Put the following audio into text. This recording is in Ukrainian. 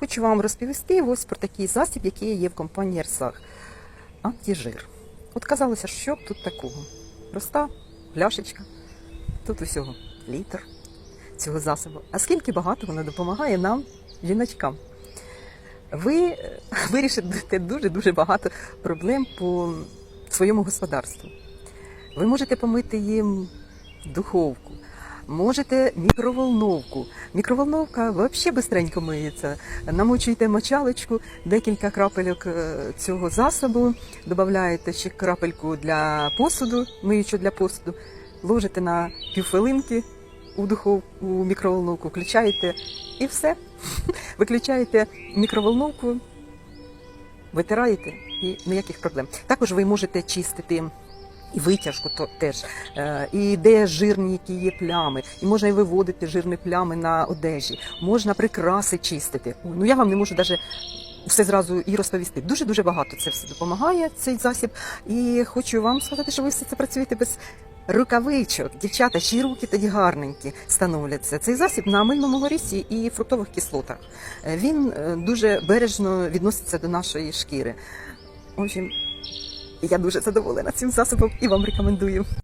Хочу вам розповісти ось про такий засіб, який є в компанії Ерсах. Антижир. От казалося, що тут такого? Проста пляшечка. Тут усього літр цього засобу. А скільки багато воно допомагає нам, жіночкам. Ви е, вирішите дуже-дуже багато проблем по своєму господарству. Ви можете помити їм духовку, можете мікроволновку. Мікроволновка взагалі бистренько миється. Намочуєте мочалочку, декілька крапельок е, цього засобу, додаєте ще крапельку для посуду, миючу для посуду, ложите на півхвилинки у духовку, у мікроволновку, включаєте і все. Виключаєте мікроволновку, витираєте і ніяких проблем. Також ви можете чистити. І витяжку то теж, Е, і де жирні, які є плями, і можна і виводити жирні плями на одежі, можна прикраси чистити. Ну я вам не можу навіть все зразу і розповісти. Дуже дуже багато це все допомагає, цей засіб. І хочу вам сказати, що ви все це працюєте без рукавичок. Дівчата, ще руки тоді гарненькі становляться. Цей засіб на мильному горісі і фруктових кислотах. Е, Він е, дуже бережно відноситься до нашої шкіри. Общем, я дуже задоволена цим засобом і вам рекомендую.